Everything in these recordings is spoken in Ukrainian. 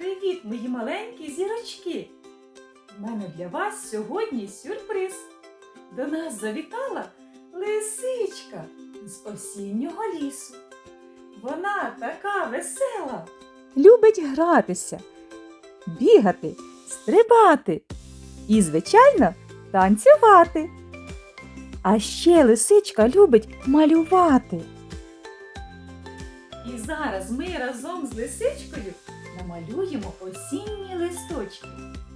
Привіт, мої маленькі зірочки! У мене для вас сьогодні сюрприз. До нас завітала лисичка з осіннього лісу. Вона така весела. Любить гратися, бігати, стрибати і, звичайно, танцювати. А ще лисичка любить малювати. І зараз ми разом з лисичкою намалюємо осінні листочки.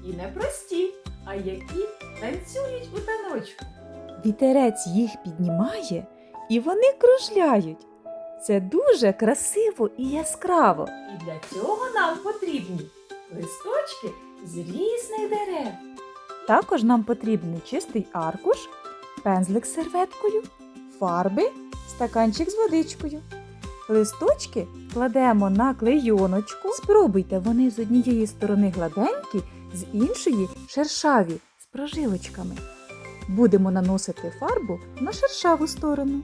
І не прості, а які танцюють у таночку. Вітерець їх піднімає, і вони кружляють. Це дуже красиво і яскраво. І для цього нам потрібні листочки з різних дерев. Також нам потрібний чистий аркуш, пензлик з серветкою, фарби, стаканчик з водичкою. Листочки кладемо на клейоночку. Спробуйте, вони з однієї сторони гладенькі, з іншої шершаві з прожилочками. Будемо наносити фарбу на шершаву сторону.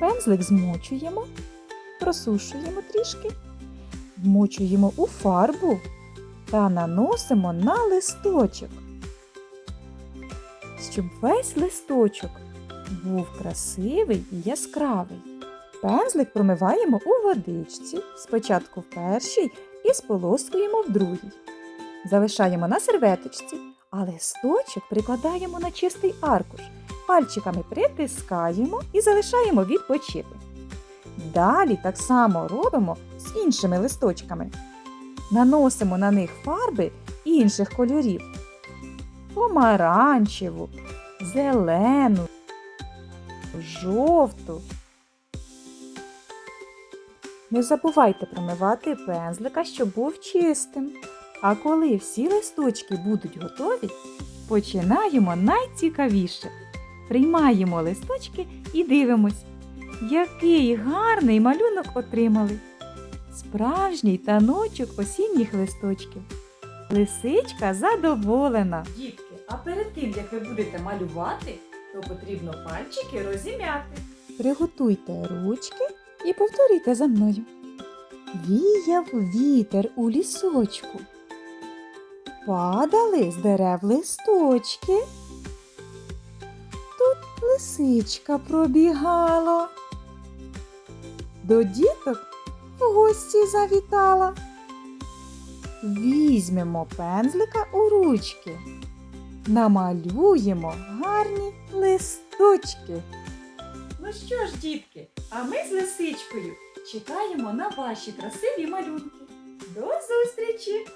Пензлик змочуємо, просушуємо трішки, вмочуємо у фарбу та наносимо на листочок. Щоб весь листочок був красивий і яскравий. Пензлик промиваємо у водичці, спочатку в першій і сполоскуємо в другій. Залишаємо на серветочці, а листочок прикладаємо на чистий аркуш. Пальчиками притискаємо і залишаємо відпочити. Далі так само робимо з іншими листочками. Наносимо на них фарби інших кольорів: помаранчеву, зелену, жовту. Не забувайте промивати пензлика, щоб був чистим. А коли всі листочки будуть готові, починаємо найцікавіше. Приймаємо листочки і дивимось, який гарний малюнок отримали. Справжній таночок осінніх листочків. Лисичка задоволена. Дітки, а перед тим, як ви будете малювати, то потрібно пальчики розім'яти. Приготуйте ручки і повторюйте за мною. Віяв вітер у лісочку. Падали з дерев листочки. Тут лисичка пробігала. До діток в гості завітала. Візьмемо пензлика у ручки. Намалюємо гарні листочки. Ну що ж, дітки, а ми з лисичкою чекаємо на ваші красиві малюнки. До зустрічі!